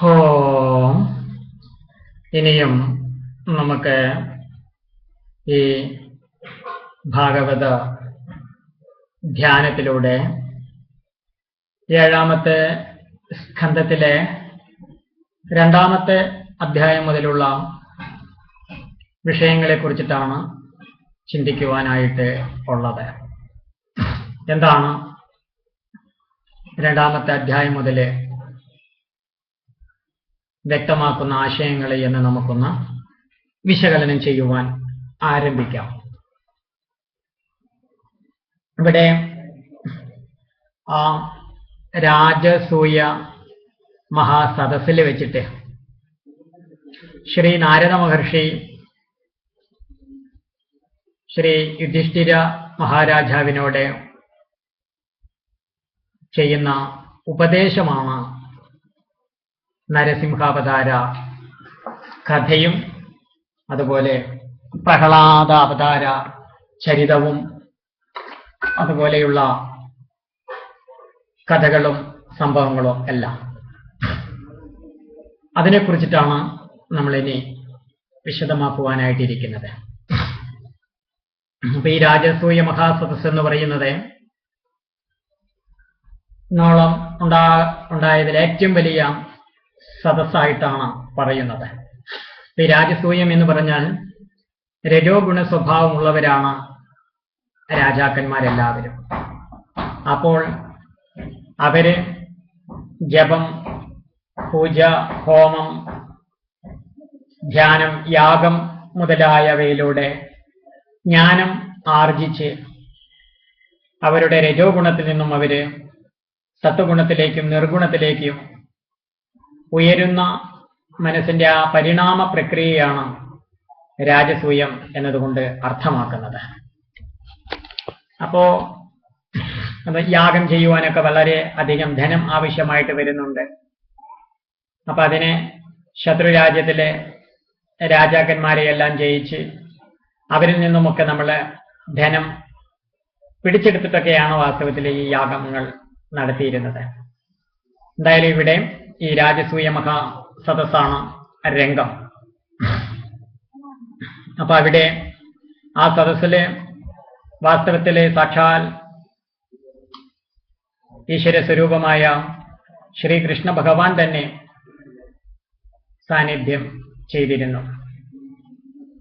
Home ഇനിയും നമുക്ക് ഈ ഭാഗവത ധ്യാനത്തിലൂടെ ഏഴാമത്തെ സ്കന്ധത്തിലെ രണ്ടാമത്തെ അധ്യായം മുതലുള്ള വിഷയങ്ങളെ കുറിച്ചിട്ടാണ് ചിന്തിക്കുവാനായിട്ട് ഉള്ളത്. എന്താണ് രണ്ടാമത്തെ അധ്യായം മുതൽ വ്യക്തമാക്കുന്ന ആശയങ്ങളെ എന്ന് നമുക്കൊന്ന് വിശകലനം ചെയ്യുവാൻ ആരംഭിക്കാം. ഇവിടെ ആ രാജസൂയ മഹാസദസ്സിൽ വെച്ചിട്ട് ശ്രീ നാരദ മഹർഷി ശ്രീ യുധിഷ്ഠിര മഹാരാജാവിനോട് ചെയ്യുന്ന ഉപദേശമാണ് നരസിംഹാവതാര കഥയും അതുപോലെ പ്രഹ്ലാദ അവതാര ചരിതവും അതുപോലെയുള്ള കഥകളും സംഭവങ്ങളും എല്ലാം. അതിനെക്കുറിച്ചിട്ടാണ് നമ്മളിനി വിശദമാക്കുവാനായിട്ടിരിക്കുന്നത്. അപ്പൊ ഈ രാജസൂയ മഹാസദസ് എന്ന് പറയുന്നത് നോളം ഉണ്ടാ ഉണ്ടായതിൽ ഏറ്റവും വലിയ സദസ്സായിട്ടാണ് പറയുന്നത്. ഈ രാജസൂയം എന്ന് പറഞ്ഞാൽ രജോഗുണ സ്വഭാവമുള്ളവരാണ് രാജാക്കന്മാരെല്ലാവരും. അപ്പോൾ അവർ ജപം പൂജ ഹോമം ധ്യാനം യാഗം മുതലായവയിലൂടെ ജ്ഞാനം ആർജിച്ച് അവരുടെ രജോഗുണത്തിൽ നിന്നും അവർ സത്വഗുണത്തിലേക്കും നിർഗുണത്തിലേക്കും ഉയരുന്ന മനസ്സിന്റെ ആ പരിണാമ പ്രക്രിയയാണ് രാജസൂയം എന്നതുകൊണ്ട് അർത്ഥമാക്കുന്നത്. അപ്പോ അത് യാഗം ചെയ്യുവാനൊക്കെ വളരെ അധികം ധനം ആവശ്യമായിട്ട് വരുന്നുണ്ട്. അപ്പൊ അതിനെ ശത്രുരാജ്യത്തിലെ രാജാക്കന്മാരെയെല്ലാം ജയിച്ച് അവരിൽ നിന്നുമൊക്കെ നമ്മൾ ധനം പിടിച്ചെടുത്തിട്ടൊക്കെയാണ് വാസ്തവത്തിൽ ഈ യാഗങ്ങൾ നടത്തിയിരുന്നത്. എന്തായാലും ഇവിടെ ഈ രാജസൂയ മഹാ സദസ്സാണ് രംഗം. അപ്പൊ അവിടെ ആ സദസ്സിൽ വാസ്തവത്തിൽ സാക്ഷാൽ ഈശ്വര സ്വരൂപമായ ശ്രീകൃഷ്ണ ഭഗവാൻ തന്നെ സാന്നിധ്യം ചെയ്തിരുന്നു.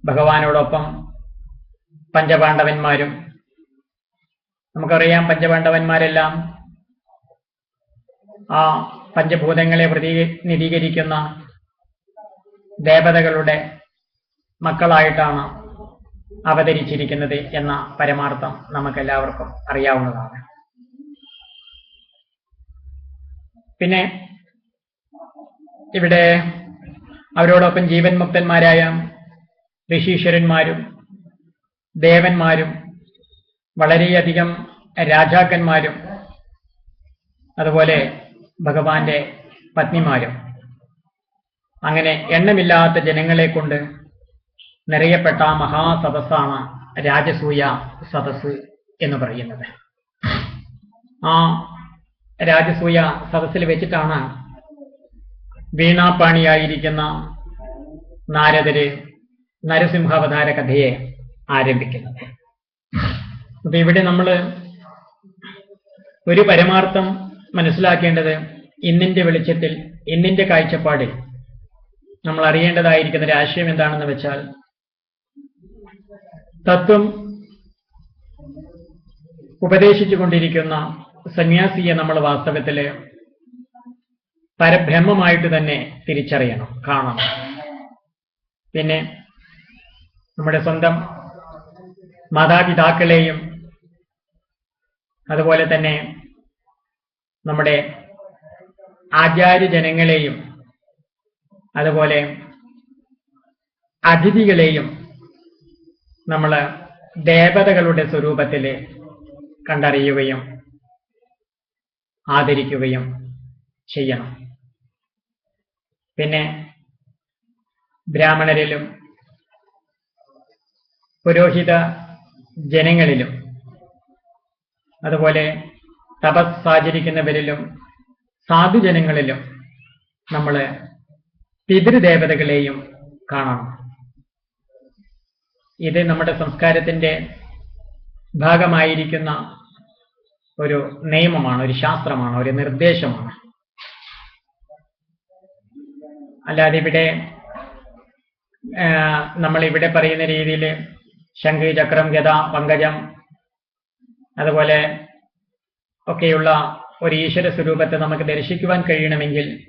ഭഗവാനോടൊപ്പം പഞ്ചപാണ്ഡവന്മാരും നമുക്കറിയാം പഞ്ചപാണ്ഡവന്മാരെല്ലാം ആ പഞ്ചഭൂതങ്ങളെ പ്രതിനിധീകരിക്കുന്ന ദേവതകളുടെ മക്കളായിട്ടാണ് അവതരിച്ചിരിക്കുന്നത് എന്ന പരമാർത്ഥം നമുക്കെല്ലാവർക്കും അറിയാവുന്നതാണ്. പിന്നെ ഇവിടെ അവരോടൊപ്പം ജീവൻ മുക്തന്മാരായ ഋഷീശ്വരന്മാരും ദേവന്മാരും വളരെയധികം രാജാക്കന്മാരും അതുപോലെ ഭഗവാന്റെ പത്നിമാരും. അങ്ങനെ എണ്ണമില്ലാത്ത ജനങ്ങളെ കൊണ്ട് നിറയപ്പെട്ട മഹാസദസ്സാണ് രാജസൂയ സദസ് എന്ന് പറയുന്നത്. ആ രാജസൂയ സദസ്സിൽ വെച്ചിട്ടാണ് വീണാപ്പാണിയായിരിക്കുന്ന നാരദര് നരസിംഹാവതാര കഥയെ ആരംഭിക്കുന്നത്. അപ്പൊ ഇവിടെ നമ്മൾ ഒരു പരമാർത്ഥം മനസ്സിലാക്കേണ്ടത് ഇന്നിന്റെ വെളിച്ചത്തിൽ ഇന്നിന്റെ കാഴ്ചപ്പാടിൽ നമ്മൾ അറിയേണ്ടതായിരിക്കുന്ന ഒരു ആശയം എന്താണെന്ന് വെച്ചാൽ തത്വം ഉപദേശിച്ചു കൊണ്ടിരിക്കുന്ന സന്യാസിയെ നമ്മൾ വാസ്തവത്തിൽ പരബ്രഹ്മമായിട്ട് തന്നെ തിരിച്ചറിയണം കാണണം. പിന്നെ നമ്മുടെ സ്വന്തം മാതാപിതാക്കളെയും അതുപോലെ തന്നെ നമ്മുടെ ആചാര്യജനങ്ങളെയും അതുപോലെ അതിഥികളെയും നമ്മൾ ദേവതകളുടെ സ്വരൂപത്തിൽ കണ്ടറിയുകയും ആദരിക്കുകയും ചെയ്യണം. പിന്നെ ബ്രാഹ്മണരിലും പുരോഹിത ജനങ്ങളിലും അതുപോലെ തപസ് ആചരിക്കുന്നവരിലും സാധുജനങ്ങളിലും നമ്മൾ പിതൃദേവതകളെയും കാണാം ഇത് നമ്മുടെ സംസ്കാരത്തിന്റെ ഭാഗമായിരിക്കുന്ന ഒരു നിയമമാണ് ഒരു ശാസ്ത്രമാണ് ഒരു നിർദ്ദേശമാണ്. അല്ലാതെ ഇവിടെ നമ്മൾ ഇവിടെ പറയുന്ന രീതിയിൽ ശംഖ് ചക്രം ഗത പങ്കജം അതുപോലെ ഒക്കെയുള്ള ഒരു ഈശ്വര സ്വരൂപത്തെ നമുക്ക് ദർശിക്കുവാൻ കഴിയണമെങ്കിൽ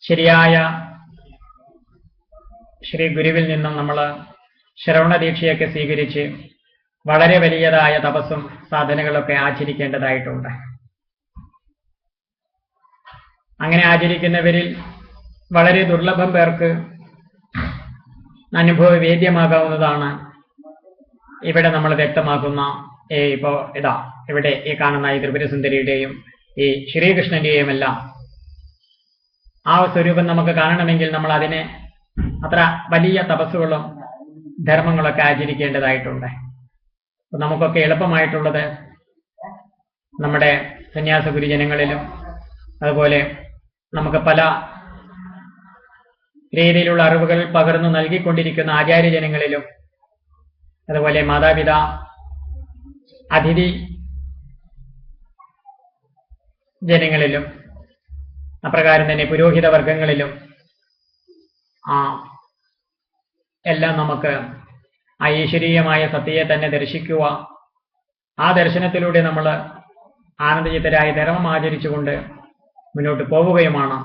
ശരിയായ ശ്രീ ഗുരുവിൽ നിന്നും നമ്മൾ ശ്രവണ ദീക്ഷയൊക്കെ സ്വീകരിച്ച് വളരെ വലിയതായ തപസ്സും സാധനങ്ങളൊക്കെ ആചരിക്കേണ്ടതായിട്ടുണ്ട്. അങ്ങനെ ആചരിക്കുന്നവരിൽ വളരെ ദുർലഭം പേർക്ക് അനുഭവവേദ്യമാകാവുന്നതാണ് ഇവിടെ നമ്മൾ വ്യക്തമാക്കുന്ന ഈ ഇപ്പോ ഇതാ ഇവിടെ ഈ കാണുന്ന ഈ ത്രിപുരസുന്ദരിയുടെയും ഈ ശ്രീകൃഷ്ണന്റെയും എല്ലാം ആ സ്വരൂപം നമുക്ക് കാണണമെങ്കിൽ നമ്മൾ അതിനെ അത്ര വലിയ തപസ്സുകളും ധർമ്മങ്ങളൊക്കെ ആചരിക്കേണ്ടതായിട്ടുണ്ട്. നമുക്കൊക്കെ എളുപ്പമായിട്ടുള്ളത് നമ്മുടെ സന്യാസ ഗുരുജനങ്ങളിലും അതുപോലെ നമുക്ക് പല രീതിയിലുള്ള അറിവുകൾ പകർന്നു നൽകിക്കൊണ്ടിരിക്കുന്ന ആചാര്യജനങ്ങളിലും അതുപോലെ മാതാപിതാ അതിഥി ജനങ്ങളിലും അപ്രകാരം തന്നെ പുരോഹിത വർഗങ്ങളിലും ആ എല്ലാം നമുക്ക് ആ ഈശ്വരീയമായ സത്യയെ തന്നെ ദർശിക്കുക. ആ ദർശനത്തിലൂടെ നമ്മൾ ആനന്ദചിത്തരായി ധർമ്മം ആചരിച്ചുകൊണ്ട് മുന്നോട്ട് പോവുകയുമാണ്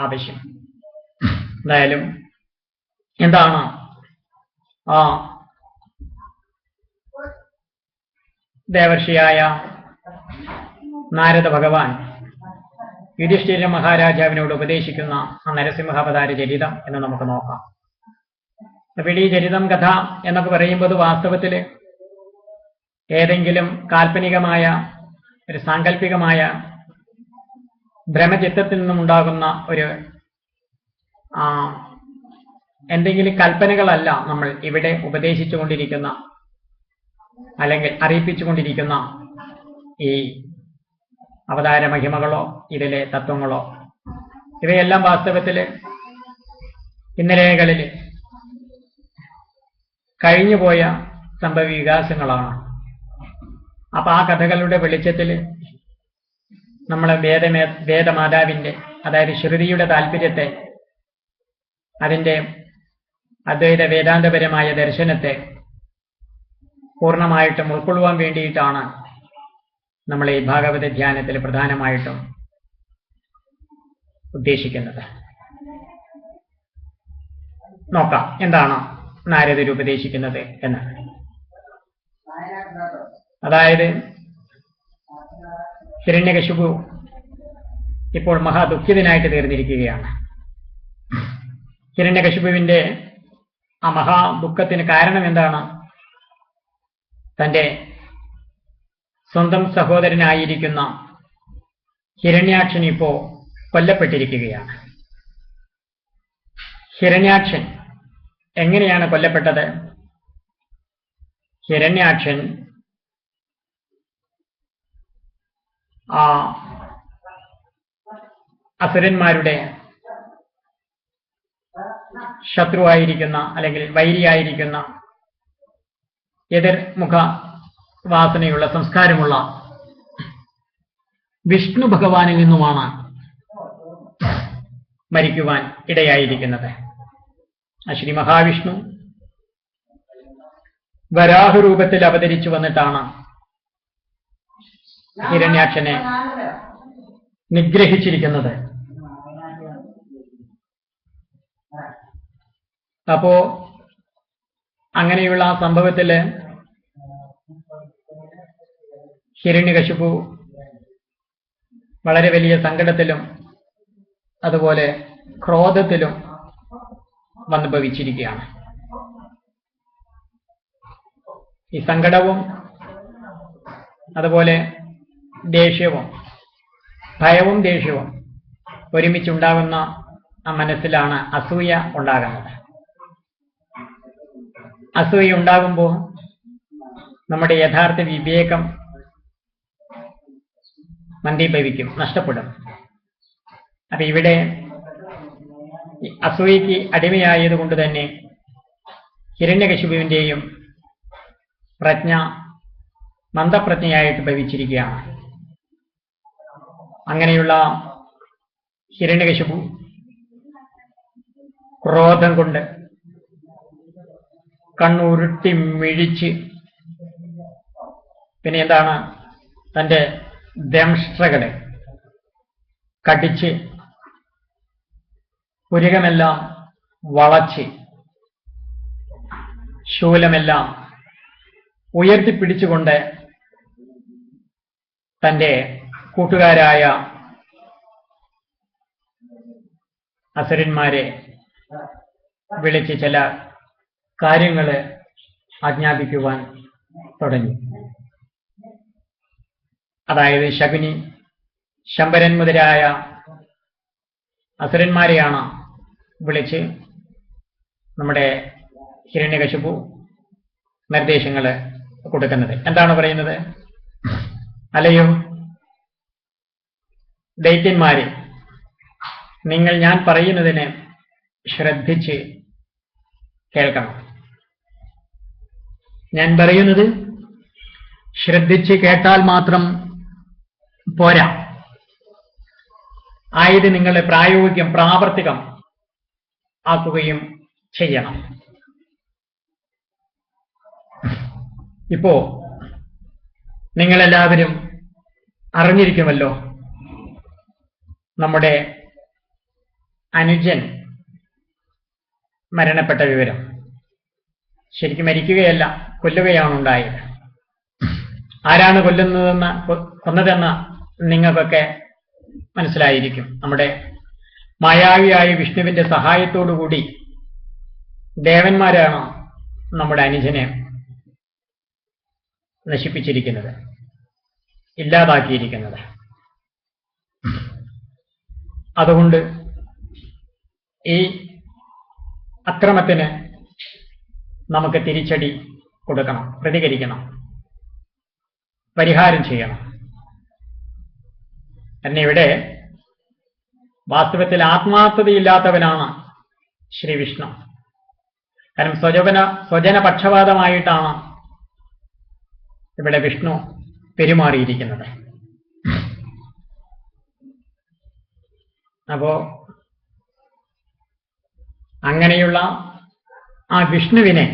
ആവശ്യം. എന്തായാലും എന്താണ്? ആ ദേവർഷിയായ നാരദ ഭഗവാൻ യുധിഷ്ഠിര മഹാരാജാവിനോട് ഉപദേശിക്കുന്ന ആ നരസിംഹാവതാര ചരിതം എന്ന് നമുക്ക് നോക്കാം. അപ്പോൾ ഈ ചരിതം കഥ എന്നൊക്കെ പറയുമ്പോൾ വാസ്തവത്തിൽ ഏതെങ്കിലും കാൽപ്പനികമായ ഒരു സാങ്കല്പികമായ ഭ്രമചിത്തത്തിൽ നിന്നുമുണ്ടാകുന്ന ഒരു എന്തെങ്കിലും കൽപ്പനകളല്ല നമ്മൾ ഇവിടെ ഉപദേശിച്ചുകൊണ്ടിരിക്കുന്ന അല്ലെങ്കിൽ അറിയിപ്പിച്ചുകൊണ്ടിരിക്കുന്ന ഈ അവതാര മഹിമകളോ ഇതിലെ തത്വങ്ങളോ ഇവയെല്ലാം വാസ്തവത്തിൽ ഇന്നലെകളിൽ കഴിഞ്ഞുപോയ സംഭവ വികാസങ്ങളാണ് അപ്പൊ ആ കഥകളുടെ വെളിച്ചത്തിൽ നമ്മളെ വേദമേ വേദമാതാവിന്റെ അതായത് ശ്രുതിയുടെ താല്പര്യത്തെ അതിന്റെ അദ്വൈത വേദാന്തപരമായ ദർശനത്തെ പൂർണമായിട്ടും ഉൾക്കൊള്ളുവാൻ വേണ്ടിയിട്ടാണ് നമ്മൾ ഈ ഭാഗവത ധ്യാനത്തിൽ പ്രധാനമായിട്ടും ഉദ്ദേശിക്കുന്നത്. നോക്കാം എന്താണ് നാരദർ ഉപദേശിക്കുന്നത് എന്ന്. അതായത് ഹിരണ്യകശുപു ഇപ്പോൾ മഹാദുഃഖിതനായിട്ട് തീർന്നിരിക്കുകയാണ്. ഹിരണ്യകശുപുവിന്റെ ആ മഹാദുഃഖത്തിന് കാരണം എന്താണ്? തന്റെ സ്വന്തം സഹോദരനായിരിക്കുന്ന ഹിരണ്യാക്ഷൻ ഇപ്പോ കൊല്ലപ്പെട്ടിരിക്കുകയാണ്. ഹിരണ്യാക്ഷൻ എങ്ങനെയാണ് കൊല്ലപ്പെട്ടത്? ഹിരണ്യാക്ഷൻ ആ അസുരന്മാരുടെ ശത്രുവായിരിക്കുന്ന അല്ലെങ്കിൽ വൈരിയായിരിക്കുന്ന എതിർമുഖ വാസനയുള്ള സംസ്കാരമുള്ള വിഷ്ണു ഭഗവാനിൽ നിന്നുമാണ് മരിക്കുവാൻ ഇടയായിരിക്കുന്നത്. ശ്രീ മഹാവിഷ്ണു വരാഹരൂപത്തിൽ അവതരിച്ചു വന്നിട്ടാണ് ഹിരണ്യാക്ഷനെ നിഗ്രഹിച്ചിരിക്കുന്നത്. അപ്പോ അങ്ങനെയുള്ള ആ സംഭവത്തിൽ ഹിരണ്യകശിപു വളരെ വലിയ സങ്കടത്തിലും അതുപോലെ ക്രോധത്തിലും വന്നു ഭവിച്ചിരിക്കുകയാണ് ഈ സങ്കടവും അതുപോലെ ദേഷ്യവും ഭയവും ദേഷ്യവും ഒരുമിച്ചുണ്ടാകുന്ന ആ മനസ്സിലാണ് അസൂയ ഉണ്ടാകുന്നത്. അസൂയ ഉണ്ടാകുമ്പോൾ നമ്മുടെ യഥാർത്ഥ വിവേകം മന്ദീഭവിക്കും നഷ്ടപ്പെടും. അപ്പൊ ഇവിടെ അസൂയക്ക് അടിമയായത് കൊണ്ട് തന്നെ ഹിരണ്യകശിപുവിന്റെയും പ്രജ്ഞ മന്ദപ്രജ്ഞയായിട്ട് ഭവിച്ചിരിക്കുകയാണ്. അങ്ങനെയുള്ള ഹിരണ്യകശുപു ക്രോധം കൊണ്ട് കണ്ണുരുട്ടി മിഴിച്ച്. പിന്നെ എന്താണ്? തന്റെ ദംഷ്ട്രകളെ കടിച്ച് പുരികമെല്ലാം വളച്ച് ശൂലമെല്ലാം ഉയർത്തിപ്പിടിച്ചുകൊണ്ട് തന്റെ കൂട്ടുകാരായ അസുരന്മാരെ വിളിച്ച് ചില കാര്യങ്ങൾ ആജ്ഞാപിക്കുവാൻ തുടങ്ങി. അതായത് ശകുനി ശമ്പരൻ മുതലായ അസുരന്മാരെയാണ് വിളിച്ച് നമ്മുടെ ഹിരണ്യകശിപു നിർദ്ദേശങ്ങൾ കൊടുക്കുന്നത്. എന്താണ് പറയുന്നത്? അല്ലയോ? ദൈത്യന്മാരെ നിങ്ങൾ ഞാൻ പറയുന്നതിനെ ശ്രദ്ധിച്ച് കേൾക്കണം. ഞാൻ പറയുന്നത് ശ്രദ്ധിച്ച് കേട്ടാൽ മാത്രം പോരാ. ആയത് നിങ്ങളുടെ പ്രായോഗികം പ്രാവർത്തികം ആക്കുകയും ചെയ്യണം. ഇപ്പോ നിങ്ങളെല്ലാവരും അറിഞ്ഞിരിക്കുമല്ലോ നമ്മുടെ അനുജൻ മരണപ്പെട്ട വിവരം. ശരിക്കും മരിക്കുകയല്ല കൊല്ലുകയാണ് ഉണ്ടായത്. ആരാണ് കൊല്ലുന്നതെന്ന് കൊന്നതെന്ന് നിങ്ങൾക്കൊക്കെ മനസ്സിലായിരിക്കും. നമ്മുടെ മായാവിയായ വിഷ്ണുവിന്റെ സഹായത്തോടുകൂടി ദേവന്മാരാണ് നമ്മുടെ അനുജനെ നശിപ്പിച്ചിരിക്കുന്നത് ഇല്ലാതാക്കിയിരിക്കുന്നത്. അതുകൊണ്ട് ഈ അക്രമത്തിന് നമുക്ക് തിരിച്ചടി കൊടുക്കണം പ്രതികരിക്കണം പരിഹാരം ചെയ്യണം. എന്നെ ഇവിടെ വാസ്തവത്തിൽ ആത്മാർത്ഥതയില്ലാത്തവനാണ് ശ്രീ വിഷ്ണു. കാരണം സ്വജന സ്വജനപക്ഷപാതമായിട്ടാണ് ഇവിടെ വിഷ്ണു പെരുമാറിയിരിക്കുന്നത്. അപ്പോ അങ്ങനെയുള്ള ആ വിഷ്ണുവിനെ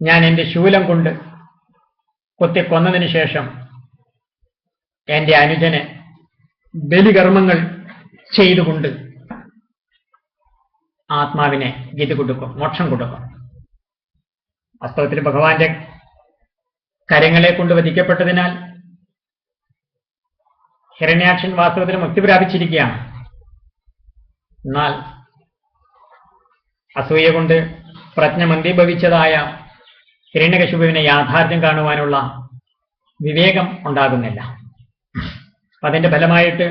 ഞാൻ എന്റെ ശൂലം കൊണ്ട് കൊത്തിക്കൊന്നതിന് ശേഷം എന്റെ അനുജന് ബലികർമ്മങ്ങൾ ചെയ്തുകൊണ്ട് ആത്മാവിനെ ഗതി കൊടുക്കും മോക്ഷം കൊടുക്കും. വാസ്തവത്തിൽ ഭഗവാന്റെ കരങ്ങളെ കൊണ്ട് വധിക്കപ്പെട്ടതിനാൽ ഹിരണ്യാക്ഷൻ വാസ്തവത്തിൽ മുക്തി പ്രാപിച്ചിരിക്കുകയാണ്. എന്നാൽ അസൂയ കൊണ്ട് പ്രജ്ഞ മന്ദീഭവിച്ചതായ ഹിരണ്യകശുപുവിനെ യാഥാർത്ഥ്യം കാണുവാനുള്ള വിവേകം ഉണ്ടാകുന്നില്ല. അതിന്റെ ഫലമായിട്ട്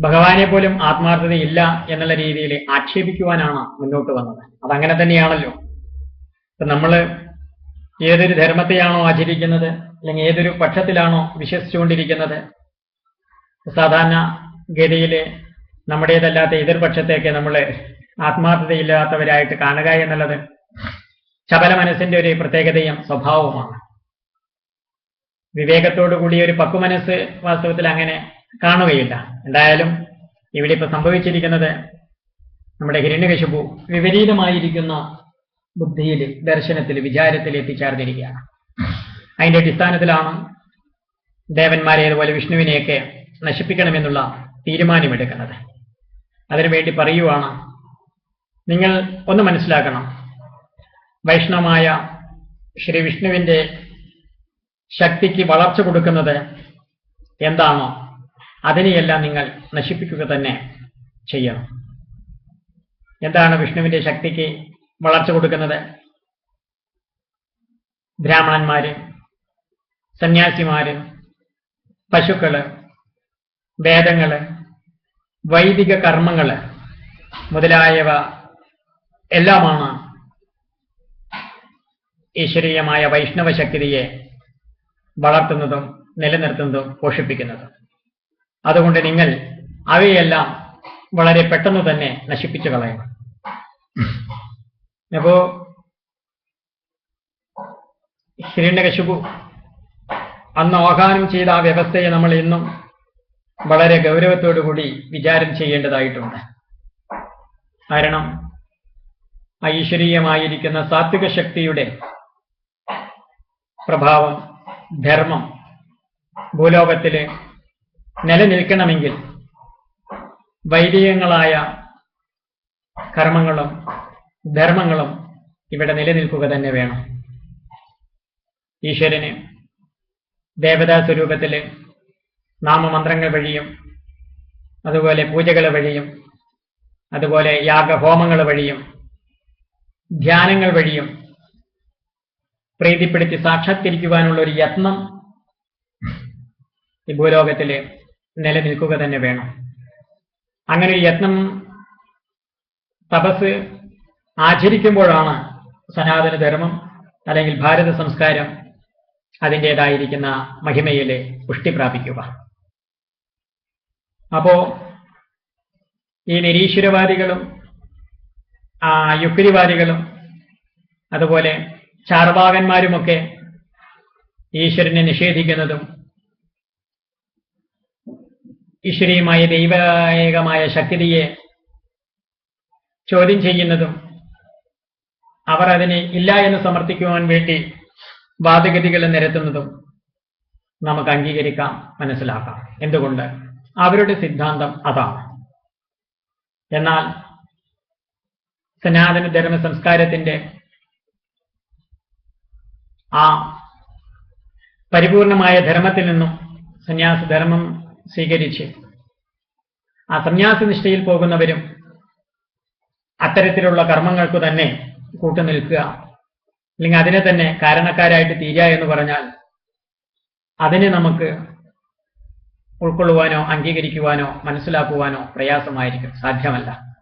ഭഗവാനെ പോലും ആത്മാർത്ഥതയില്ല എന്നുള്ള രീതിയിൽ ആക്ഷേപിക്കുവാനാണ് മുന്നോട്ട് വന്നത്. അതങ്ങനെ തന്നെയാണല്ലോ. ഇപ്പൊ നമ്മൾ ഏതൊരു ധർമ്മത്തെയാണോ ആചരിക്കുന്നത് അല്ലെങ്കിൽ ഏതൊരു പക്ഷത്തിലാണോ വിശ്വസിച്ചുകൊണ്ടിരിക്കുന്നത് സാധാരണ ഗതിയിൽ നമ്മുടേതല്ലാത്ത എതിർപക്ഷത്തേക്ക് നമ്മൾ ആത്മാർത്ഥതയില്ലാത്തവരായിട്ട് കാണുക എന്നുള്ളത് ശബല മനസ്സിന്റെ ഒരു പ്രത്യേകതയും സ്വഭാവവുമാണ്. വിവേകത്തോടു കൂടിയ ഒരു പക്വമനസ്സ് വാസ്തവത്തിൽ അങ്ങനെ കാണുകയില്ല. എന്തായാലും ഇവിടെ ഇപ്പൊ സംഭവിച്ചിരിക്കുന്നത് നമ്മുടെ ഹിരണ്യകശിപു വിപരീതമായിരിക്കുന്ന ബുദ്ധിയിൽ ദർശനത്തിൽ വിചാരത്തിൽ എത്തിച്ചേർന്നിരിക്കുകയാണ്. അതിന്റെ അടിസ്ഥാനത്തിലാണ് ദേവന്മാരെ അതുപോലെ വിഷ്ണുവിനെയൊക്കെ നശിപ്പിക്കണമെന്നുള്ള തീരുമാനമെടുക്കുന്നത്. അതിനുവേണ്ടി പറയുവാണ് നിങ്ങൾ ഒന്ന് മനസ്സിലാക്കണം. വൈഷ്ണവമായ ശ്രീ വിഷ്ണുവിന്റെ ശക്തിക്ക് വളർച്ച കൊടുക്കുന്നത് എന്താണോ അതിനെയെല്ലാം നിങ്ങൾ നശിപ്പിക്കുക തന്നെ ചെയ്യണം. എന്താണ് വിഷ്ണുവിന്റെ ശക്തിക്ക് വളർച്ച കൊടുക്കുന്നത്? ബ്രാഹ്മണന്മാര് സന്യാസിമാര് പശുക്കൾ വേദങ്ങൾ വൈദിക കർമ്മങ്ങൾ മുതലായവ എല്ലാമാണ് ഈശ്വരീയമായ വൈഷ്ണവ ശക്തിയെ വളർത്തുന്നതും നിലനിർത്തുന്നതും പോഷിപ്പിക്കുന്നതും. അതുകൊണ്ട് നിങ്ങൾ അവയെല്ലാം വളരെ പെട്ടെന്ന് തന്നെ നശിപ്പിച്ചു കളയണം. അപ്പോ ഹിരണ്യകശുപു അന്ന് ആഹ്വാനം ചെയ്ത ആ വ്യവസ്ഥയെ നമ്മൾ ഇന്നും വളരെ ഗൗരവത്തോടു കൂടി വിചാരം ചെയ്യേണ്ടതായിട്ടുണ്ട്. കാരണം ഐശ്വരീയമായിരിക്കുന്ന സാത്വിക ശക്തിയുടെ പ്രഭാവം ധർമ്മം ഭൂലോകത്തിൽ നിലനിൽക്കണമെങ്കിൽ വൈദികങ്ങളായ കർമ്മങ്ങളും ധർമ്മങ്ങളും ഇവിടെ നിലനിൽക്കുക തന്നെ വേണം. ഈശ്വരന് ദേവതാ സ്വരൂപത്തിൽ നാമമന്ത്രങ്ങൾ വഴിയും അതുപോലെ പൂജകൾ വഴിയും അതുപോലെ യാഗഹോമങ്ങൾ വഴിയും ധ്യാനങ്ങൾ വഴിയും പ്രീതിപ്പെടുത്തി സാക്ഷാത്കരിക്കുവാനുള്ള ഒരു യത്നം ഈ ഭൂലോകത്തിൽ നിലനിൽക്കുക തന്നെ വേണം. അങ്ങനെ ഒരു യത്നം തപസ് ആചരിക്കുമ്പോഴാണ് സനാതന ധർമ്മം അല്ലെങ്കിൽ ഭാരത സംസ്കാരം അതിന്റെതായിരിക്കുന്ന മഹിമയിലെ പുഷ്ടി പ്രാപിക്കുക. അപ്പോ ഈ നിരീശ്വരവാദികളും യുക്തിവാദികളും അതുപോലെ ചാർവാകന്മാരുമൊക്കെ ഈശ്വരനെ നിഷേധിക്കുന്നതും ഈശ്വരീയമായ ദൈവീകമായ ശക്തിയെ ചോദ്യം ചെയ്യുന്നതും അവർ അതിനെ ഇല്ല എന്ന് സമർത്ഥിക്കുവാൻ വേണ്ടി വാദഗതികൾ നിരത്തുന്നതും നമുക്ക് അംഗീകരിക്കാം മനസ്സിലാക്കാം. എന്തുകൊണ്ട്? അവരുടെ സിദ്ധാന്തം അതാണ്. എന്നാൽ സനാതന ധർമ്മ സംസ്കാരത്തിന്റെ ആ പരിപൂർണമായ ധർമ്മത്തിൽ നിന്നും സന്യാസ ധർമ്മം സ്വീകരിച്ച് ആ സന്യാസ നിഷ്ഠയിൽ പോകുന്നവരും അത്തരത്തിലുള്ള കർമ്മങ്ങൾക്ക് തന്നെ കൂട്ടുനിൽക്കുക. അല്ലെങ്കിൽ അതിനെ തന്നെ കാരണക്കാരായിട്ട് തീരുക എന്ന് പറഞ്ഞാൽ അതിനെ നമുക്ക് ഉൾക്കൊള്ളുവാനോ അംഗീകരിക്കുവാനോ മനസ്സിലാക്കുവാനോ പ്രയാസമായിരിക്കും. സാധ്യമല്ല.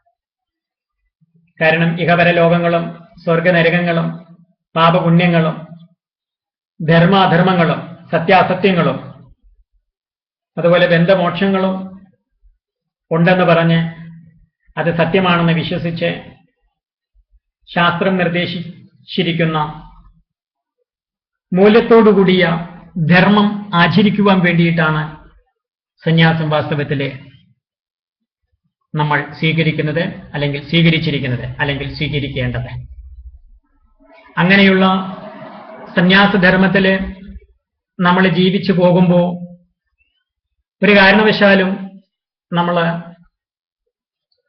കാരണം ഇഹപരലോകങ്ങളും സ്വർഗനരകങ്ങളും പാപപുണ്യങ്ങളും ധർമാധർമ്മങ്ങളും സത്യാസത്യങ്ങളും അതുപോലെ ബന്ധമോക്ഷങ്ങളും ഉണ്ടെന്ന് പറഞ്ഞ് അത് സത്യമാണെന്ന് വിശ്വസിച്ച് ശാസ്ത്രം നിർദ്ദേശിച്ചിരിക്കുന്ന മൂല്യത്തോടുകൂടിയ ധർമ്മം ആചരിക്കുവാൻ വേണ്ടിയിട്ടാണ് സന്യാസം വാസ്തവത്തിലെ നമ്മൾ സ്വീകരിക്കുന്നത് അല്ലെങ്കിൽ സ്വീകരിച്ചിരിക്കുന്നത് അല്ലെങ്കിൽ സ്വീകരിക്കേണ്ടത്. അങ്ങനെയുള്ള സന്യാസധർമ്മത്തിൽ നമ്മൾ ജീവിച്ചു പോകുമ്പോൾ ഒരു കാരണവശാലും നമ്മൾ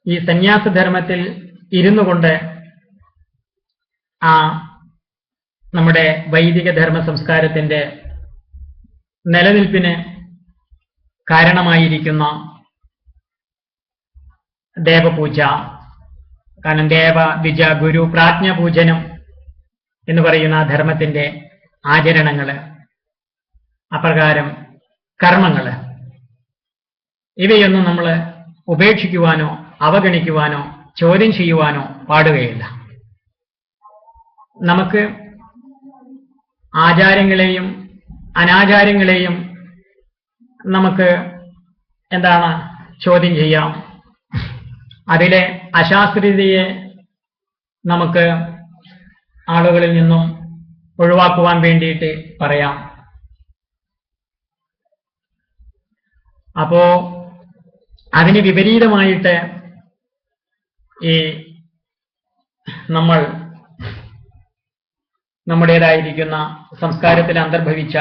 ഈ സന്യാസധർമ്മത്തിൽ ഇരുന്നു കൊണ്ട് ആ നമ്മുടെ വൈദിക ധർമ്മ സംസ്കാരത്തിന്റെ നിലനിൽപ്പിന് കാരണമായിരിക്കുന്ന ദേവപൂജ കാരണം ദേവ ദ്വിജ ഗുരു പ്രാജ്ഞപൂജനം എന്ന് പറയുന്ന ധർമ്മത്തിന്റെ ആചരണങ്ങൾ അപ്രകാരം കർമ്മങ്ങൾ ഇവയൊന്നും നമ്മൾ ഉപേക്ഷിക്കുവാനോ അവഗണിക്കുവാനോ ചോദ്യം ചെയ്യുവാനോ പാടുകയില്ല. നമുക്ക് ആചാരങ്ങളെയും അനാചാരങ്ങളെയും നമുക്ക് എന്താണ് ചോദ്യം ചെയ്യാം. അതിലെ അശാസ്ത്രീയതയെ നമുക്ക് ആളുകളിൽ നിന്നും ഒഴിവാക്കുവാൻ വേണ്ടിയിട്ട് പറയാം. അപ്പോ അതിന് വിപരീതമായിട്ട് ഈ നമ്മൾ നമ്മുടേതായിരിക്കുന്ന സംസ്കാരത്തിൽ അന്തർഭവിച്ച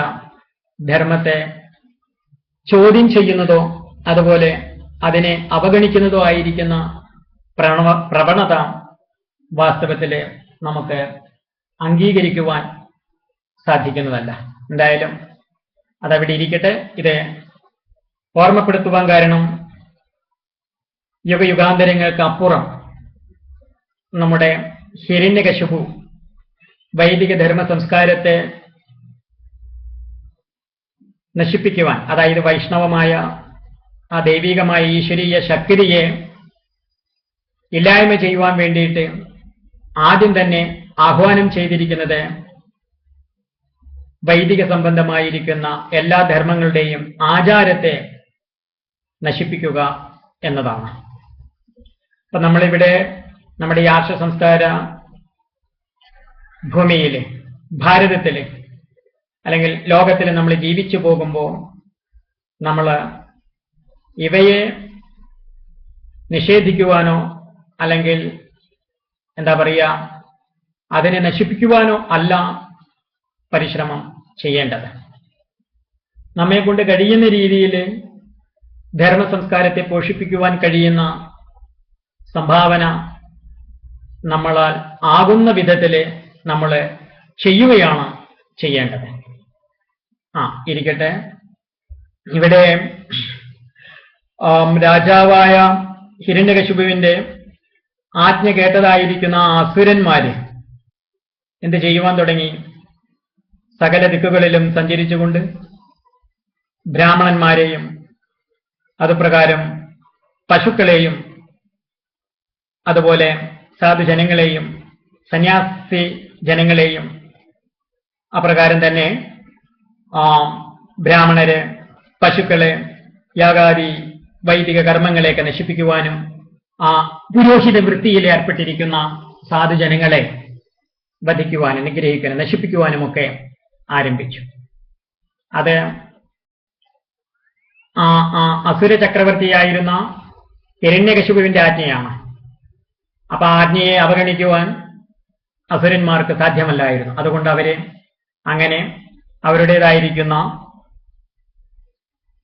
ധർമ്മത്തെ ചോദ്യം ചെയ്യുന്നതോ അതുപോലെ അതിനെ അവഗണിക്കുന്നതോ ആയിരിക്കുന്ന പ്രണവ പ്രവണത വാസ്തവത്തിൽ നമുക്ക് അംഗീകരിക്കുവാൻ സാധിക്കുന്നതല്ല. എന്തായാലും അതവിടെ ഇരിക്കട്ടെ. ഇത് ഓർമ്മപ്പെടുത്തുവാൻ കാരണം യുഗയുഗാന്തരങ്ങൾക്ക് അപ്പുറം നമ്മുടെ ഹിരണ്യകശുപു വൈദിക ധർമ്മ സംസ്കാരത്തെ നശിപ്പിക്കുവാൻ അതായത് വൈഷ്ണവമായ ആ ദൈവികമായ ഈശ്വരീയ ശക്തിയെ ഇല്ലായ്മ ചെയ്യുവാൻ വേണ്ടിയിട്ട് ആദ്യം തന്നെ ആഹ്വാനം ചെയ്തിരിക്കുന്നത് വൈദിക സംബന്ധമായിരിക്കുന്ന എല്ലാ ധർമ്മങ്ങളുടെയും ആചാരത്തെ നശിപ്പിക്കുക എന്നതാണ്. അപ്പൊ നമ്മളിവിടെ നമ്മുടെ ഈ സംസ്കാര ഭൂമിയിൽ ഭാരതത്തിൽ അല്ലെങ്കിൽ ലോകത്തിൽ നമ്മൾ ജീവിച്ചു പോകുമ്പോൾ നമ്മൾ ഇവയെ നിഷേധിക്കുവാനോ അല്ലെങ്കിൽ എന്താ പറയുക അതിനെ നശിപ്പിക്കുവാനോ അല്ല പരിശ്രമം ചെയ്യേണ്ടത്. നമ്മെ കൊണ്ട് കഴിയുന്ന രീതിയിൽ ധർമ്മ സംസ്കാരത്തെ പോഷിപ്പിക്കുവാൻ കഴിയുന്ന സംഭാവന നമ്മളാൽ ആകുന്ന വിധത്തിൽ നമ്മൾ ചെയ്യുകയാണ് ചെയ്യേണ്ടത്. ആ ഇരിക്കട്ടെ. ഇവിടെ രാജാവായ ഹിരണ്യകശുപുവിന്റെ ആജ്ഞ കേട്ടതായിരിക്കുന്ന അസുരന്മാര് എന്ത് ചെയ്യുവാൻ തുടങ്ങി? സകല ദിക്കുകളിലും സഞ്ചരിച്ചുകൊണ്ട് ബ്രാഹ്മണന്മാരെയും അതുപ്രകാരം പശുക്കളെയും അതുപോലെ സാധുജനങ്ങളെയും സന്യാസി ജനങ്ങളെയും അപ്രകാരം തന്നെ ബ്രാഹ്മണര് പശുക്കളെ യാഗാദി വൈദിക കർമ്മങ്ങളെയൊക്കെ നശിപ്പിക്കുവാനും ആ പുരോഹിത വൃത്തിയിൽ ഏർപ്പെട്ടിരിക്കുന്ന സാധുജനങ്ങളെ വധിക്കുവാനും നിഗ്രഹിക്കാനും നശിപ്പിക്കുവാനും ഒക്കെ ആരംഭിച്ചു. അത് ആ ആ അസുര ചക്രവർത്തിയായിരുന്ന ഹിരണ്യകശുപുവിന്റെ ആജ്ഞയാണ്. അപ്പൊ ആജ്ഞയെ അവഗണിക്കുവാൻ അസുരന്മാർക്ക് സാധ്യമല്ലായിരുന്നു. അതുകൊണ്ട് അവർ അങ്ങനെ അവരുടേതായിരിക്കുന്ന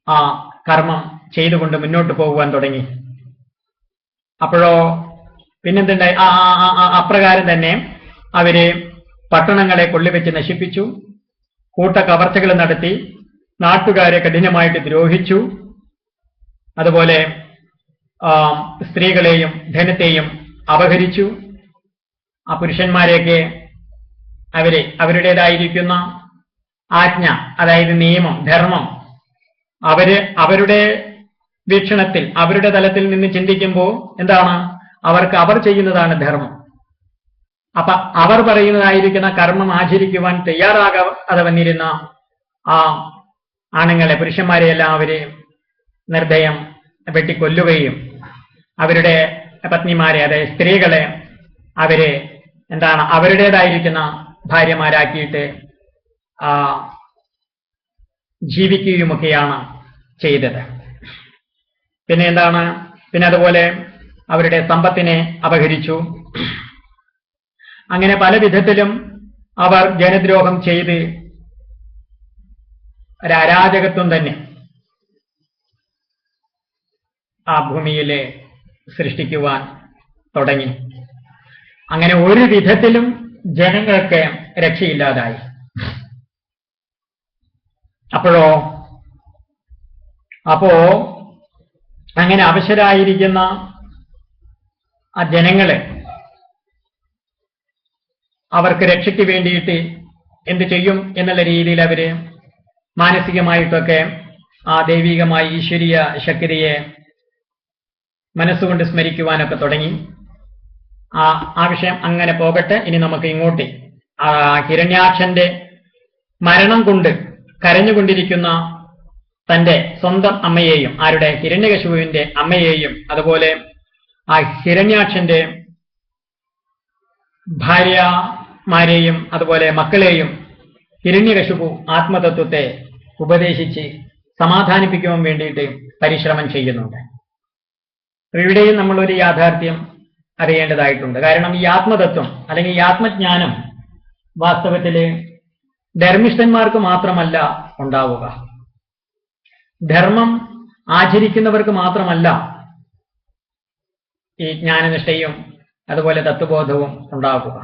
ആ കർമ്മം ചെയ്തുകൊണ്ട് മുന്നോട്ട് പോകുവാൻ തുടങ്ങി. അപ്പോഴോ പിന്നെന്തുണ്ടായി? ആ അപ്രകാരം തന്നെ അവർ പട്ടണങ്ങളെ കൊള്ളിവെച്ച് നശിപ്പിച്ചു കൂട്ട കവർച്ചകൾ നടത്തി നാട്ടുകാരെ കഠിനമായിട്ട് ദ്രോഹിച്ചു. അതുപോലെ സ്ത്രീകളെയും ധനത്തെയും അപഹരിച്ചു. ആ പുരുഷന്മാരെയൊക്കെ അവരെ അവരുടേതായിരിക്കുന്ന ആജ്ഞ അതായത് നിയമം ധർമ്മം അവർ അവരുടെ വീക്ഷണത്തിൽ അവരുടെ തലത്തിൽ നിന്ന് ചിന്തിക്കുമ്പോൾ എന്താണ്? അവർക്ക് അവർ ചെയ്യുന്നതാണ് ധർമ്മം. അപ്പൊ അവർ പറയുന്നതായിരിക്കുന്ന കർമ്മം ആചരിക്കുവാൻ തയ്യാറാകാതെ വന്നിരുന്ന ആ ആണുങ്ങളെ പുരുഷന്മാരെയെല്ലാം അവർ നിർദ്ദയം വെട്ടിക്കൊല്ലുകയും അവരുടെ പത്നിമാരെ അതായത് സ്ത്രീകളെ അവരെ എന്താണ്? അവരുടേതായിരിക്കുന്ന ഭാര്യമാരാക്കിയിട്ട് ആ ജീവിക്കുകയുമൊക്കെയാണ് ചെയ്തത്. പിന്നെ എന്താണ് പിന്നെ അതുപോലെ അവരുടെ സമ്പത്തിനെ അപഹരിച്ചു. അങ്ങനെ പല വിധത്തിലും അവർ ജനദ്രോഹം ചെയ്ത് ഒരു അരാജകത്വം തന്നെ ആ ഭൂമിയിലെ സൃഷ്ടിക്കുവാൻ തുടങ്ങി. അങ്ങനെ ഒരു വിധത്തിലും ജനങ്ങൾക്ക് രക്ഷയില്ലാതായി. അപ്പോഴോ? അപ്പോ അങ്ങനെ അവശരായിരിക്കുന്ന ആ ജനങ്ങളെ അവർക്ക് രക്ഷയ്ക്ക് വേണ്ടിയിട്ട് എന്ത് ചെയ്യും എന്നുള്ള രീതിയിൽ അവർ മാനസികമായിട്ടൊക്കെ ആ ദൈവികമായ ഈശ്വരീയ ശക്തിയെ മനസ്സുകൊണ്ട് സ്മരിക്കുവാനൊക്കെ തുടങ്ങി. ആ ആ വിഷയം അങ്ങനെ പോകട്ടെ. ഇനി നമുക്ക് ഇങ്ങോട്ട് ആ ഹിരണ്യാക്ഷന്റെ മരണം കൊണ്ട് കരഞ്ഞുകൊണ്ടിരിക്കുന്ന തന്റെ സ്വന്തം അമ്മയെയും ആരുടെ ഹിരണ്യകശുവിന്റെ അമ്മയെയും അതുപോലെ ആ ഹിരണ്യാക്ഷന്റെ ഭാര്യമാരെയും അതുപോലെ മക്കളെയും ഹിരണ്യകശുപു ആത്മതത്വത്തെ ഉപദേശിച്ച് സമാധാനിപ്പിക്കുവാൻ വേണ്ടിയിട്ട് പരിശ്രമം ചെയ്യുന്നുണ്ട്. ഇവിടെയും നമ്മളൊരു യാഥാർത്ഥ്യം അറിയേണ്ടതായിട്ടുണ്ട്. കാരണം ഈ ആത്മതത്വം അല്ലെങ്കിൽ ഈ ആത്മജ്ഞാനം വാസ്തവത്തിൽ ധർമ്മിഷ്ഠന്മാർക്ക് മാത്രമല്ല ഉണ്ടാവുക. ധർമ്മം ആചരിക്കുന്നവർക്ക് മാത്രമല്ല ഈ ജ്ഞാനനിഷ്ഠയും അതുപോലെ തത്വബോധവും ഉണ്ടാകുക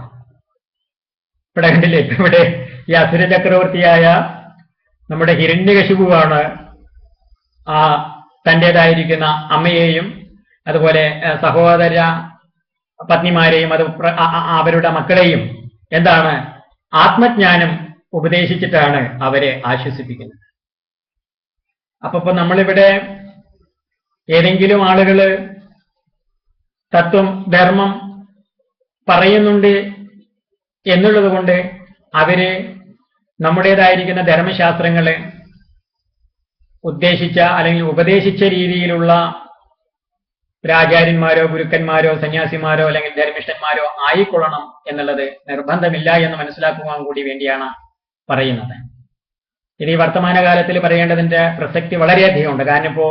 ഇവിടെ കണ്ടില്ലേ? ഇവിടെ ഈ അസുര ചക്രവർത്തിയായ നമ്മുടെ ഹിരണ്യകശിപുവാണ് ആ തന്റെതായിരിക്കുന്ന അമ്മയെയും അതുപോലെ സഹോദര പത്നിമാരെയും അത് അവരുടെ മക്കളെയും എന്താണ്? ആത്മജ്ഞാനം ഉപദേശിച്ചിട്ടാണ് അവരെ ആശ്വസിപ്പിക്കുന്നത്. അപ്പൊ ഇപ്പൊ നമ്മളിവിടെ ഏതെങ്കിലും ആളുകൾ തത്വം ധർമ്മം പറയുന്നുണ്ട് എന്നുള്ളത് കൊണ്ട് അവർ നമ്മുടേതായിരിക്കുന്ന ധർമ്മശാസ്ത്രങ്ങൾ ഉദ്ദേശിച്ച അല്ലെങ്കിൽ ഉപദേശിച്ച രീതിയിലുള്ള ഒരു ആചാര്യന്മാരോ ഗുരുക്കന്മാരോ സന്യാസിമാരോ അല്ലെങ്കിൽ ധർമ്മിഷ്ഠന്മാരോ ആയിക്കൊള്ളണം എന്നുള്ളത് നിർബന്ധമില്ല എന്ന് മനസ്സിലാക്കുവാൻ കൂടി വേണ്ടിയാണ് പറയുന്നത്. ഈ വർത്തമാനകാലത്തിൽ പറയേണ്ടതിന്റെ പ്രസക്തി വളരെയധികം ഉണ്ട്. കാരണം ഇപ്പോ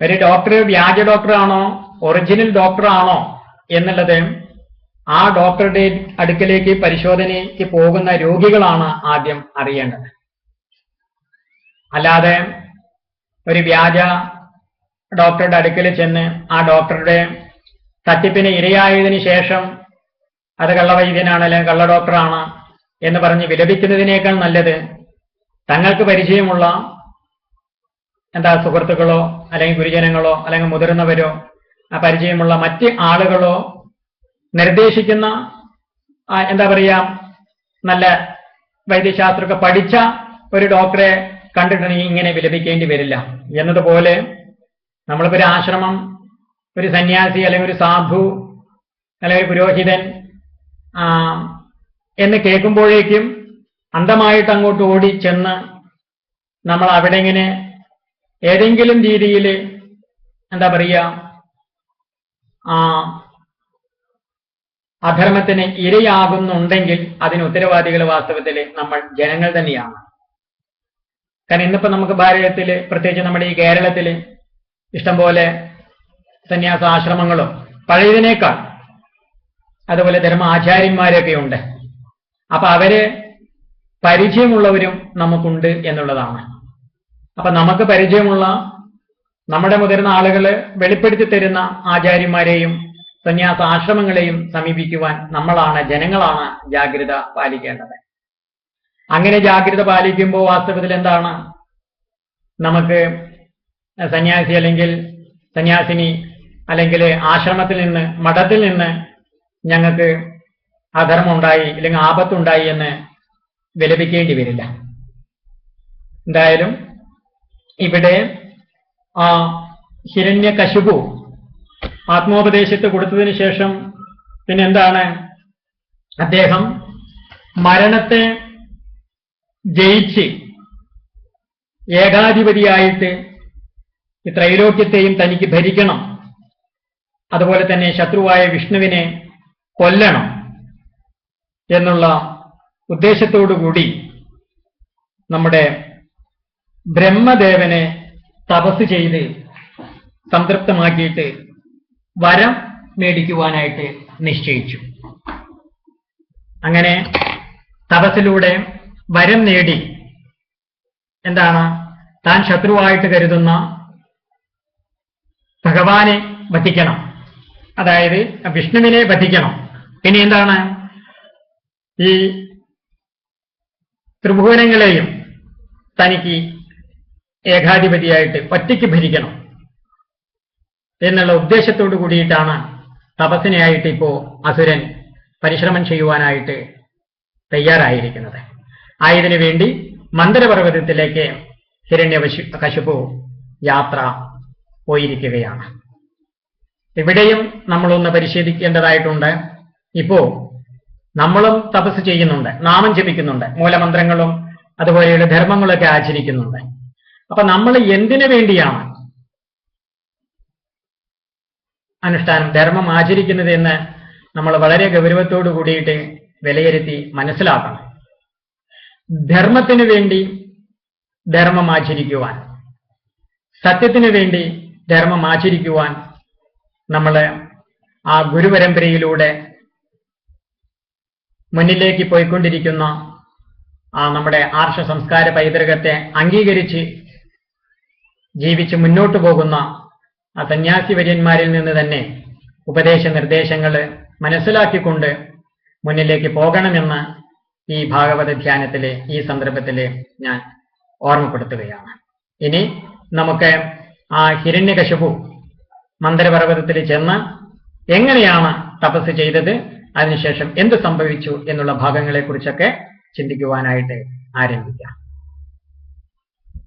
ഒരു ഡോക്ടർ വ്യാജ ഡോക്ടറാണോ ഒറിജിനൽ ഡോക്ടർ ആണോ എന്നുള്ളത് ആ ഡോക്ടറുടെ അടുക്കലേക്ക് പരിശോധനയ്ക്ക് പോകുന്ന രോഗികളാണ് ആദ്യം അറിയേണ്ടത്. അല്ലാതെ ഒരു വ്യാജ ഡോക്ടറുടെ അടുക്കൽ ചെന്ന് ആ ഡോക്ടറുടെ തട്ടിപ്പിന് ഇരയായതിനു ശേഷം അത് കള്ളവൈദ്യനാണ് അല്ലെങ്കിൽ കള്ള ഡോക്ടറാണ് എന്ന് പറഞ്ഞ് വിലപിക്കുന്നതിനേക്കാൾ നല്ലത് തങ്ങൾക്ക് പരിചയമുള്ള എന്താ സുഹൃത്തുക്കളോ അല്ലെങ്കിൽ ഗുരുജനങ്ങളോ അല്ലെങ്കിൽ മുതിർന്നവരോ ആ പരിചയമുള്ള മറ്റ് ആളുകളോ നിർദ്ദേശിക്കുന്ന എന്താ പറയുക നല്ല വൈദ്യശാസ്ത്രമൊക്കെ പഠിച്ച ഒരു ഡോക്ടറെ കണ്ടിട്ടുണ്ടെങ്കിൽ ഇങ്ങനെ വിലപിക്കേണ്ടി വരില്ല. എന്നതുപോലെ നമ്മളിപ്പോ ഒരു ആശ്രമം ഒരു സന്യാസി അല്ലെങ്കിൽ ഒരു സാധു അല്ലെങ്കിൽ ഒരു പുരോഹിതൻ എന്ന് കേൾക്കുമ്പോഴേക്കും അന്തമായിട്ട് അങ്ങോട്ട് ഓടി ചെന്ന് നമ്മൾ അവിടെ ഇങ്ങനെ ഏതെങ്കിലും രീതിയിൽ എന്താ പറയുക ആ അധർമ്മത്തിന് ഇരയാകുന്നുണ്ടെങ്കിൽ അതിന് ഉത്തരവാദികൾ വാസ്തവത്തിൽ നമ്മൾ ജനങ്ങൾ തന്നെയാണ്. കാരണം ഇന്നിപ്പോ നമുക്ക് ഭാരതത്തിൽ പ്രത്യേകിച്ച് നമ്മുടെ ഈ കേരളത്തിൽ ഇഷ്ടംപോലെ സന്യാസ ആശ്രമങ്ങളും പഴയതിനേക്കാൾ അതുപോലെ ധർമ്മ ആചാര്യന്മാരൊക്കെ ഉണ്ട് അപ്പൊ അവർ പരിചയമുള്ളവരും നമുക്കുണ്ട് എന്നുള്ളതാണ്. അപ്പൊ നമുക്ക് പരിചയമുള്ള നമ്മുടെ മുതിർന്ന ആളുകൾ വെളിപ്പെടുത്തി തരുന്ന ആചാര്യന്മാരെയും സന്യാസ ആശ്രമങ്ങളെയും സമീപിക്കുവാൻ നമ്മളാണ് ജനങ്ങളാണ് ജാഗ്രത പാലിക്കേണ്ടത്. അങ്ങനെ ജാഗ്രത പാലിക്കുമ്പോൾ വാസ്തവത്തിൽ എന്താണ്? നമുക്ക് സന്യാസി അല്ലെങ്കിൽ സന്യാസിനി അല്ലെങ്കിൽ ആശ്രമത്തിൽ നിന്ന് മഠത്തിൽ നിന്ന് ഞങ്ങൾക്ക് അധർമ്മം ഉണ്ടായി അല്ലെങ്കിൽ ആപത്തുണ്ടായി എന്ന് വിലപിക്കേണ്ടി വരില്ല. എന്തായാലും ഇവിടെ ആ ഹിരണ്യ കശുപു ആത്മോപദേശത്ത് കൊടുത്തതിന് ശേഷം പിന്നെ എന്താണ് അദ്ദേഹം മരണത്തെ ജയിച്ച് ഏകാധിപതിയായിട്ട് ഈ ത്രൈലോക്യത്തെയും തനിക്ക് ഭരിക്കണം അതുപോലെ തന്നെ ശത്രുവായ വിഷ്ണുവിനെ കൊല്ലണം. എന്നുള്ള ഉദ്ദേശത്തോടുകൂടി നമ്മുടെ ബ്രഹ്മദേവനെ തപസ് ചെയ്ത് സംതൃപ്തമാക്കിയിട്ട് വരം മേടിക്കുവാനായിട്ട് നിശ്ചയിച്ചു. അങ്ങനെ തപസ്സിലൂടെ വരം നേടി. എന്താണ്? താൻ ശത്രുവായിട്ട് കരുതുന്ന ഭഗവാനെ വധിക്കണം. അതായത് വിഷ്ണുവിനെ വധിക്കണം. പിന്നെ എന്താണ്? ഈ ത്രിഭുവനങ്ങളെയും തനിക്ക് ഏകാധിപതിയായിട്ട് ഒറ്റയ്ക്ക് ഭരിക്കണം എന്നുള്ള ഉദ്ദേശത്തോടു കൂടിയിട്ടാണ് തപസ്സിനെയായിട്ട് ഇപ്പോ അസുരൻ പരിശ്രമം ചെയ്യുവാനായിട്ട് തയ്യാറായിരിക്കുന്നത്. ആയതിനു വേണ്ടി മന്ദരപർവതത്തിലേക്ക് ഹിരണ്യവശു കശുപു യാത്ര പോയിരിക്കുകയാണ്. ഇവിടെയും നമ്മളൊന്ന് പരിശീലിക്കേണ്ടതായിട്ടുണ്ട് ഇപ്പോ നമ്മളും തപസ് ചെയ്യുന്നുണ്ട് നാമം ജപിക്കുന്നുണ്ട് മൂലമന്ത്രങ്ങളും അതുപോലെയുള്ള ധർമ്മങ്ങളൊക്കെ ആചരിക്കുന്നുണ്ട്. അപ്പൊ നമ്മൾ എന്തിനു വേണ്ടിയാണ് അനുഷ്ഠാനം ധർമ്മം ആചരിക്കുന്നത് എന്ന് നമ്മൾ വളരെ ഗൗരവത്തോടു കൂടിയിട്ട് വിലയിരുത്തി മനസ്സിലാക്കണം. ധർമ്മത്തിനു വേണ്ടി ധർമ്മം ആചരിക്കുവാൻ സത്യത്തിനു വേണ്ടി ധർമ്മം ആചരിക്കുവാൻ നമ്മൾ ആ ഗുരുപരമ്പരയിലൂടെ മുന്നിലേക്ക് പോയിക്കൊണ്ടിരിക്കുന്ന ആ നമ്മുടെ ആർഷ സംസ്കാര പൈതൃകത്തെ അംഗീകരിച്ച് ജീവിച്ച് മുന്നോട്ടു പോകുന്ന ആ സന്യാസി വര്യന്മാരിൽ നിന്ന് തന്നെ ഉപദേശ നിർദ്ദേശങ്ങൾ മനസ്സിലാക്കിക്കൊണ്ട് മുന്നിലേക്ക് പോകണമെന്ന് ഈ ഭാഗവത ധ്യാനത്തിലെ ഈ സന്ദർഭത്തിൽ ഞാൻ ഓർമ്മപ്പെടുത്തുകയാണ്. ഇനി നമുക്ക് ആ ഹിരണ്യകശപു മന്ദരപർവതത്തിൽ ചെന്ന് എങ്ങനെയാണ് തപസ് ചെയ്തത്? അതിനുശേഷം എന്ത് സംഭവിച്ചു എന്നുള്ള ഭാഗങ്ങളെക്കുറിച്ചൊക്കെ ചിന്തിക്കുവാനായിട്ട് ആരംഭിക്കാം.